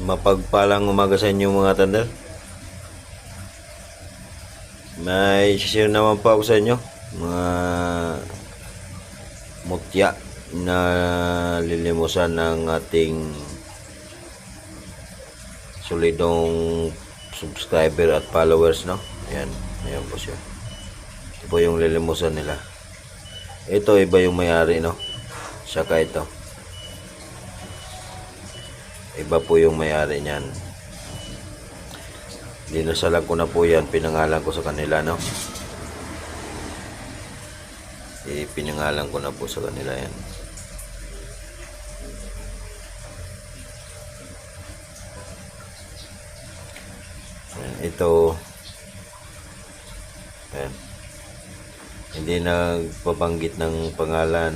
Mapagpalang umaga sa inyo mga tandal. May share naman po ako sa inyo. Mga mutya na lilimusan ng ating solidong subscriber at followers, no? Ayan, ayan po siya. Ito po yung lilimusan nila. Ito, iba yung may-ari, no? Saka ito. Iba po yung may-ari niyan. Dinasalan ko na po yan. Pinangalan ko sa kanila, no? Ipinangalan ko na po sa kanila yan. Ito Ayan. hindi nagpabanggit ng pangalan